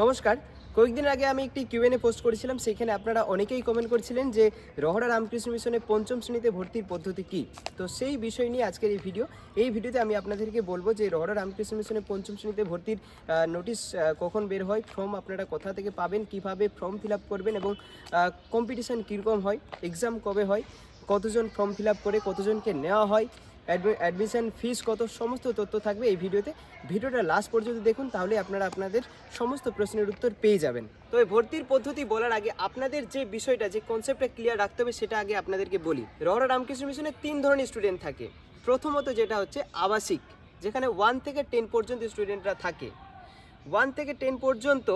নমস্কার। কয়েকদিন আগে আমি একটি কিউএনএ পোস্ট করেছিলাম, সেখানে আপনারা অনেকেই কমেন্ট করেছিলেন যে রহড়া রামকৃষ্ণ মিশনে পঞ্চম শ্রেণীতে ভর্তির পদ্ধতি কী? তো সেই বিষয় নিয়ে আজকের এই ভিডিও এই ভিডিওতে আমি আপনাদেরকে বলব যে রহড়া রামকৃষ্ণ মিশনে পঞ্চম শ্রেণীতে ভর্তির নোটিশ কখন বের হয় ফর্ম আপনারা কোথা থেকে পাবেন, কীভাবে ফর্ম ফিল করবেন এবং কম্পিটিশান কীরকম হয় এক্সাম কবে হয়, কতজন ফর্ম ফিল করে, কতজনকে নেওয়া হয় অ্যাডমিশন ফিস কত, সমস্ত তথ্য থাকবে এই ভিডিওতে। ভিডিওটা লাস্ট পর্যন্ত দেখুন, তাহলে আপনারা আপনাদের সমস্ত প্রশ্নের উত্তর পেয়ে যাবেন। তবে ভর্তির পদ্ধতি বলার আগে আপনাদের যে বিষয়টা, যে কনসেপ্টটা ক্লিয়ার রাখতে হবে, সেটা আগে আপনাদেরকে বলি। রহরা রামকৃষ্ণ মিশনে তিন ধরনের স্টুডেন্ট থাকে। প্রথমত যেটা হচ্ছে আবাসিক, যেখানে ওয়ান থেকে টেন পর্যন্ত স্টুডেন্টরা থাকে। ওয়ান থেকে টেন পর্যন্ত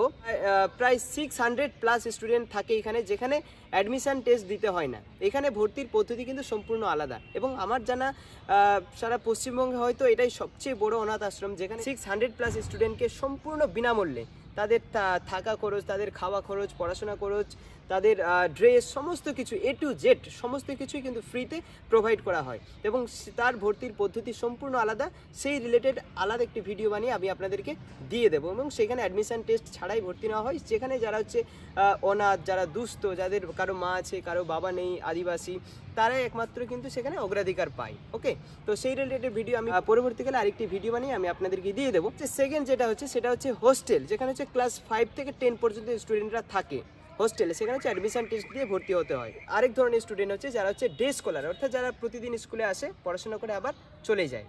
প্রায় সিক্স হান্ড্রেড প্লাস স্টুডেন্ট থাকে এখানে, যেখানে অ্যাডমিশান টেস্ট দিতে হয় না। এখানে ভর্তির পদ্ধতি কিন্তু সম্পূর্ণ আলাদা। এবং আমার জানা সারা পশ্চিমবঙ্গে হয়তো এটাই সবচেয়ে বড় অনাথ আশ্রম, যেখানে সিক্স হান্ড্রেড প্লাস স্টুডেন্টকে সম্পূর্ণ বিনামূল্যে তাদের থাকা খরচ, তাদের খাওয়া খরচ, পড়াশোনা খরচ, তাদের ড্রেস সমস্ত কিছু এ টু জেড সমস্ত কিছুই কিন্তু ফ্রিতে প্রোভাইড করা হয়। এবং তার ভর্তির পদ্ধতি সম্পূর্ণ আলাদা। সেই রিলেটেড আলাদা একটি ভিডিও বানিয়ে আমি আপনাদেরকে দিয়ে দেবো। এবং সেখানে অ্যাডমিশন টেস্ট ছাড়াই ভর্তি নেওয়া হয়। যেখানে যারা হচ্ছে অনাথ, যারা দুস্থ, যাদের কারও মা আছে, কারও বাবা নেই, আদিবাসী তারাই একমাত্র কিন্তু সেখানে অগ্রাধিকার পায় ওকে তো সেই রিলেটেড ভিডিও আমি পরবর্তীকালে আরেকটি ভিডিও বানিয়ে আমি আপনাদেরকে দিয়ে দেবো। যে সেকেন্ড যেটা হচ্ছে, সেটা হচ্ছে হোস্টেল যেখানে হচ্ছে ক্লাস ফাইভ থেকে টেন পর্যন্ত স্টুডেন্টরা থাকে। হোস্টেলে সেখানে হচ্ছে অ্যাডমিশন টেস্ট দিয়ে ভর্তি হতে হয়। আরেক ধরনের স্টুডেন্ট হচ্ছে যারা হচ্ছে ডে স্কলার অর্থাৎ যারা প্রতিদিন স্কুলে আসে, পড়াশোনা করে আবার চলে যায়।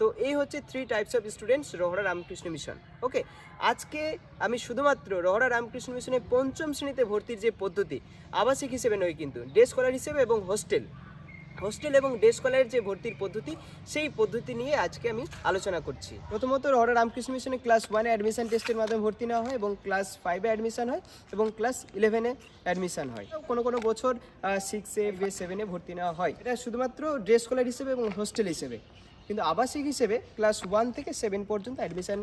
তো এই হচ্ছে three types of students Rahara Ramakrishna Mission okay আজকে আমি শুধুমাত্র রহরা রামকৃষ্ণ মিশনের পঞ্চম শ্রেণীতে ভর্তির যে পদ্ধতি, আবাসিক হিসেবে নয় কিন্তু ডে স্কলার হিসেবে এবং হোস্টেল হোস্টেল এবং ডে স্কলারের যে ভর্তির পদ্ধতি, সেই পদ্ধতি নিয়ে আজকে আমি আলোচনা করছি। প্রথমত রহরা রামকৃষ্ণ মিশনে ক্লাস ওয়ানে অ্যাডমিশন টেস্টের মাধ্যমে ভর্তি নেওয়া হয় এবং ক্লাস ফাইভে অ্যাডমিশন হয় এবং ক্লাস ইলেভেনে অ্যাডমিশন হয়। কোনো কোনো বছর সিক্সে বে সেভেনে ভর্তি নেওয়া হয়। এটা শুধুমাত্র ডে স্কলার হিসেবে এবং হোস্টেল হিসেবে। কিন্তু আবাসিক হিসেবে ক্লাস ওয়ান থেকে সেভেন পর্যন্ত অ্যাডমিশান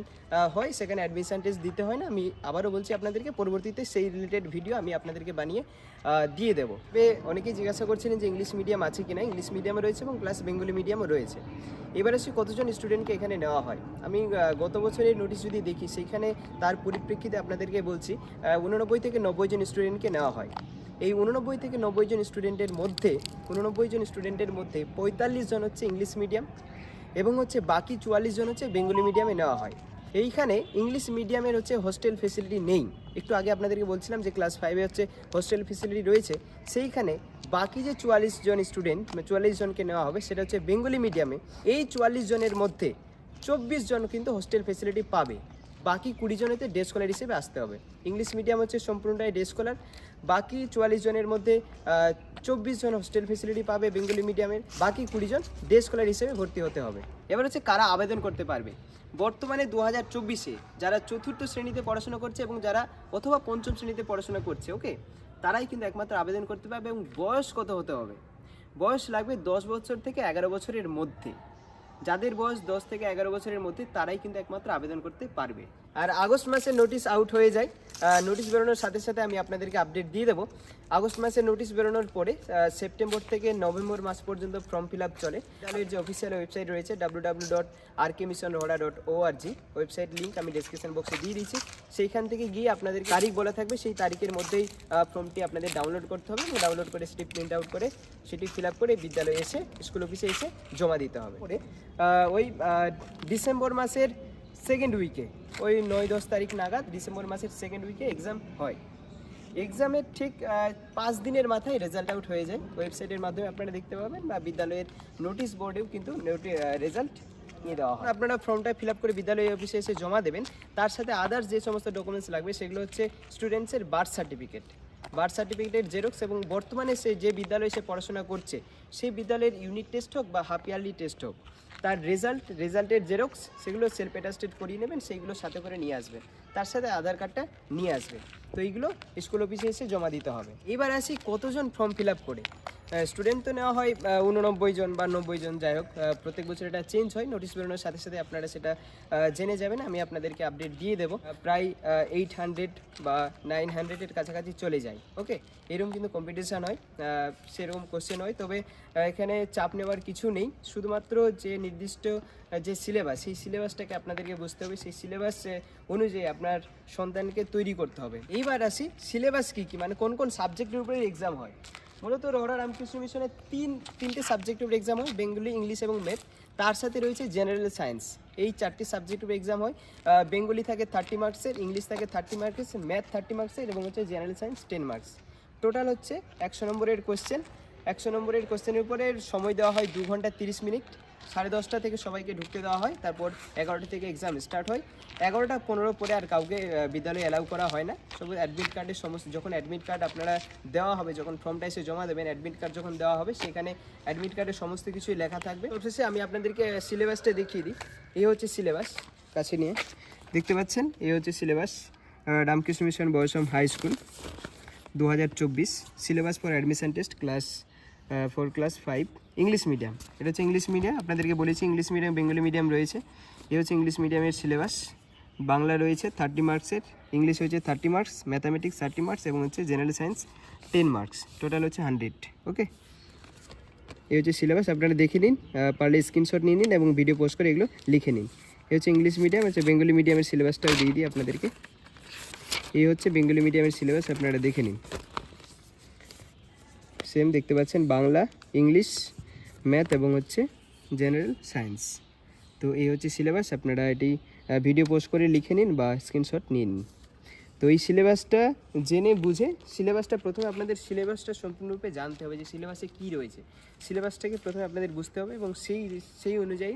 হয়। সেখানে অ্যাডমিশান টেস্ট দিতে হয় না। আমি আবারও বলছি আপনাদেরকে, পরবর্তীতে সেই রিলেটেড ভিডিও আমি আপনাদেরকে বানিয়ে দিয়ে দেবো। তবে অনেকেই জিজ্ঞাসা করছিলেন যে ইংলিশ মিডিয়াম আছে কিনা। ইংলিশ মিডিয়ামে রয়েছে এবং প্লাস বেঙ্গলি মিডিয়ামও রয়েছে। এবার আসি কতজন স্টুডেন্টকে এখানে নেওয়া হয়। আমি গত বছরের নোটিশ যদি দেখি, সেইখানে তার পরিপ্রেক্ষিতে আপনাদেরকে বলছি উননব্বই থেকে নব্বই জন স্টুডেন্টকে নেওয়া হয়। এই উননব্বই থেকে নব্বই জন স্টুডেন্টের মধ্যে, উননব্বই জন স্টুডেন্টের মধ্যে পঁয়তাল্লিশ জন হচ্ছে ইংলিশ মিডিয়াম এবং হচ্ছে বাকি চুয়াল্লিশ জন হচ্ছে বেঙ্গলি মিডিয়ামে নেওয়া হয়। এইখানে ইংলিশ মিডিয়ামের হচ্ছে হোস্টেল ফেসিলিটি নেই। একটু আগে আপনাদেরকে বলছিলাম যে ক্লাস ফাইভে হচ্ছে হোস্টেল ফেসিলিটি রয়েছে। সেইখানে বাকি যে চুয়াল্লিশ জন স্টুডেন্ট চুয়াল্লিশ জনকে নেওয়া হবে, সেটা হচ্ছে বেঙ্গলি মিডিয়ামে এই চুয়াল্লিশ জনের মধ্যে চব্বিশ জন কিন্তু হোস্টেল ফেসিলিটি পাবে। বাকি কুড়ি জনেতে ডে স্কলার হিসেবে আসতে হবে। ইংলিশ মিডিয়াম হচ্ছে সম্পূর্ণটাই ডে স্কলার বাকি চুয়াল্লিশ জনের মধ্যে চব্বিশ জন হোস্টেল ফেসিলিটি পাবে বেঙ্গলি মিডিয়ামের বাকি কুড়ি জন ডে স্কলার হিসেবে ভর্তি হতে হবে। এবার হচ্ছে কারা আবেদন করতে পারবে। বর্তমানে দু হাজার চব্বিশে যারা চতুর্থ শ্রেণীতে পড়াশোনা করছে এবং যারা অথবা পঞ্চম শ্রেণীতে পড়াশোনা করছে, ওকে? তারাই কিন্তু একমাত্র আবেদন করতে পারবে এবং বয়স কত হতে হবে? বয়স লাগবে দশ বছর থেকে এগারো বছরের মধ্যে। যাদের বয়স দশ থেকে এগারো বছরের মধ্যে তারাই কিন্তু একমাত্র আবেদন করতে পারবে। আর আগস্ট মাসে নোটিশ আউট হয়ে যায়। নোটিশ বেরোনোর সাথে সাথে আমি আপনাদেরকে আপডেট দিয়ে দেবো। আগস্ট মাসে নোটিশ বেরোনোর পরে সেপ্টেম্বর থেকে নভেম্বর মাস পর্যন্ত ফর্ম ফিল আপ চলে। বিদ্যালয়ের যে অফিসিয়াল ওয়েবসাইট রয়েছে W W dot R K mission Rahara dot O R G website link আমি ডিসক্রিপশন বক্সে দিয়ে দিয়েছি। সেইখান থেকে গিয়ে আপনাদের তারিখ বলা থাকবে, সেই তারিখের মধ্যেই ফর্মটি আপনাদের ডাউনলোড করতে হবে। ডাউনলোড করে সেটি প্রিন্ট আউট করে সেটি ফিল আপ করে বিদ্যালয়ে এসে স্কুল অফিসে এসে জমা দিতে হবে। ওই ডিসেম্বর মাসের সেকেন্ড উইকে ওই নয় দশ তারিখ নাগাদ ডিসেম্বর মাসের সেকেন্ড উইকে এক্সাম হয়। এক্সামের ঠিক পাঁচ দিনের মাথায় রেজাল্ট আউট হয়ে যায়। ওয়েবসাইটের মাধ্যমে আপনারা দেখতে পাবেন বা বিদ্যালয়ের নোটিশ বোর্ডেও কিন্তু রেজাল্ট নিয়ে দেওয়া হয়। আপনারা ফর্মটা ফিল আপ করে বিদ্যালয় অফিসে এসে জমা দেবেন। তার সাথে আদার্স যে সমস্ত ডকুমেন্টস লাগবে, সেগুলো হচ্ছে স্টুডেন্টসের বার্থ সার্টিফিকেট বার্থ সার্টিফিকেটের জেরক্স এবং বর্তমানে সে যে বিদ্যালয়ে সে পড়াশোনা করছে সেই বিদ্যালয়ের ইউনিট টেস্ট হোক বা হাফ ইয়ারলি টেস্ট হোক তার রেজাল্ট রেজাল্টের জেরক্স সেগুলো সেলফ অ্যাটাস্টেড করিয়ে নেবেন, সেইগুলো সাথে করে নিয়ে আসবেন। তার সাথে আধার কার্ডটা নিয়ে আসবেন। তো এইগুলো স্কুল অফিসে এসে জমা দিতে হবে। এবার আসি কতজন ফর্ম ফিল আপ করে। স্টুডেন্ট তো নেওয়া হয় উননব্বই জন বা নব্বই জন, যাই হোক প্রত্যেক বছর এটা চেঞ্জ হয়। নোটিশ বেরোনোর সাথে সাথে আপনারা সেটা জেনে যাবেন। আমি আপনাদেরকে আপডেট দিয়ে দেবো। প্রায় এইট হান্ড্রেড বা নাইন হান্ড্রেডের কাছাকাছি চলে যায়। ওকে এরকম কিন্তু কম্পিটিশান হয়। সেরকম কোশ্চেন হয়। তবে এখানে চাপ নেওয়ার কিছু নেই। শুধুমাত্র যে নির্দিষ্ট যে সিলেবাস সেই সিলেবাসটাকে আপনাদেরকে বুঝতে হবে। সেই সিলেবাস অনুযায়ী আপনার সন্তানকে তৈরি করতে হবে। এইবার আসি সিলেবাস কী কী? মানে কোন কোন সাবজেক্টের উপরে এক্সাম হয়। মূলত রহরা রামকৃষ্ণ মিশনে তিন, তিনটে সাবজেক্টিভ এক্সাম হয় বেঙ্গলি ইংলিশ এবং ম্যাথ তার সাথে রয়েছে জেনারেল সায়েন্স এই চারটি সাবজেক্টিভ এক্সাম হয়। বেঙ্গলি থাকে থার্টি মার্কসের ইংলিশ থাকে থার্টি মার্কস ম্যাথ থার্টি মার্কসের এবং হচ্ছে general science ten marks total হচ্ছে একশো নম্বরের কোশ্চেন একশো নম্বরের কোশ্চেনের উপরে সময় দেওয়া হয় দু ঘণ্টা তিরিশ মিনিট। সাড়ে দশটা থেকে সবাইকে ঢুকতে দেওয়া হয়, তারপর এগারোটা থেকে এক্সাম স্টার্ট হয়। এগারোটা পনেরো পরে আর কাউকে বিদ্যালয়ে অ্যালাউ করা হয় না। সব অ্যাডমিট কার্ডের সমস্ত, যখন অ্যাডমিট কার্ড আপনারা দেওয়া হবে, যখন ফর্মটা এসে জমা দেবেন অ্যাডমিট কার্ড যখন দেওয়া হবে, সেখানে অ্যাডমিট কার্ডের সমস্ত কিছুই লেখা থাকবে। অবশেষে আমি আপনাদেরকে সিলেবাসটা দেখিয়ে দিই। এই হচ্ছে সিলেবাস কাছে নিয়ে। দেখতে পাচ্ছেন? এই হচ্ছে syllabus Ramakrishna Mission boys home high school দু হাজার চব্বিশ। Syllabus for admission test class four class five English medium এটা হচ্ছে ইংলিশ মিডিয়াম আপনাদেরকে বলেছি ইংলিশ মিডিয়াম বেঙ্গলি মিডিয়াম রয়েছে। এ হচ্ছে ইংলিশ মিডিয়ামের সিলেবাস বাংলা রয়েছে থার্টি মার্কসের ইংলিশ হচ্ছে thirty marks mathematics thirty marks এবং হচ্ছে general science ten marks total হচ্ছে হান্ড্রেড ওকে এই হচ্ছে সিলেবাস আপনারা দেখে নিন পারলে স্ক্রিনশট নিয়ে নিন এবং ভিডিও পোস্ট করে এগুলো লিখে নিন। এই হচ্ছে ইংলিশ মিডিয়াম হচ্ছে বেঙ্গলি মিডিয়ামের সিলেবাসটাও দিয়ে দিই আপনাদেরকে। এই হচ্ছে বেঙ্গলি মিডিয়ামের সিলেবাস আপনারা দেখে নিন। সেম দেখতে পাচ্ছেন, বাংলা ইংলিশ ম্যাথ এবং হচ্ছে জেনারেল সায়েন্স তো এই হচ্ছে সিলেবাস আপনারা এটি ভিডিও পোস্ট করে লিখে নিন বা স্ক্রিনশট নিন। তো এই সিলেবাসটা জেনে বুঝে সিলেবাসটা প্রথমে আপনাদের সিলেবাসটা সম্পূর্ণরূপে জানতে হবে যে সিলেবাসে কী রয়েছে। সিলেবাসটাকে প্রথমে আপনাদের বুঝতে হবে এবং সেই সেই অনুযায়ী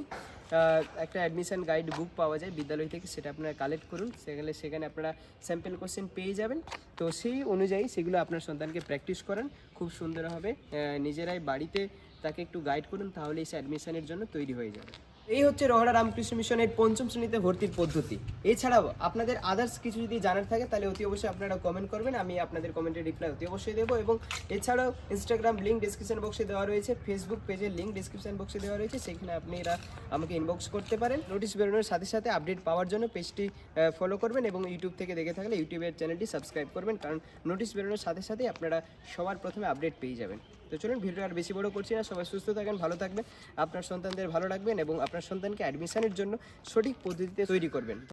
একটা অ্যাডমিশান গাইড বুক পাওয়া যায় বিদ্যালয় থেকে সেটা আপনারা কালেক্ট করুন। সেখানে সেখানে আপনারা স্যাম্পেল কোশ্চেন পেয়ে যাবেন। তো সেই অনুযায়ী সেগুলো আপনার সন্তানকে প্র্যাকটিস করান। খুব সুন্দরভাবে আহ, নিজেরাই বাড়িতে তাকে একটু গাইড করুন তাহলেই সে অ্যাডমিশানের জন্য তৈরি হয়ে যাবে। এই হচ্ছে রহড়া রামকৃষ্ণ মিশনের পঞ্চম শ্রেণীতে ভর্তির পদ্ধতি। এছাড়াও আপনাদের আদার্স কিছু যদি জানার থাকে, তাহলে অতি অবশ্যই আপনারা কমেন্ট করবেন, আমি আপনাদের কমেন্টের রিপ্লাই অতি অবশ্যই দেবো এবং এছাড়াও ইনস্টাগ্রাম লিঙ্ক ডিসক্রিপশন বক্সে দেওয়া রয়েছে ফেসবুক পেজের লিঙ্ক ডিসক্রিপশন বক্সে দেওয়া রয়েছে, সেখানে আপনারা আমাকে ইনবক্স করতে পারেন। নোটিশ বেরোনোর সাথে সাথে আপডেট পাওয়ার জন্য পেজটি ফলো করবেন এবং ইউটিউব থেকে দেখে থাকলে ইউটিউবের চ্যানেলটি সাবস্ক্রাইব করবেন, কারণ নোটিশ বেরোনোর সাথে সাথে আপনারা সবার প্রথমে আপডেট পেয়ে যাবেন। তো চলুন ভিডিও আর বেশি বড় করছি না, সবাই সুস্থ থাকেন, ভালো থাকবেন, আপনার সন্তানদের ভালো রাখবেন এবং আপনার সন্তানকে অ্যাডমিশনের জন্য সঠিক পদ্ধতিতে তৈরি করবেন।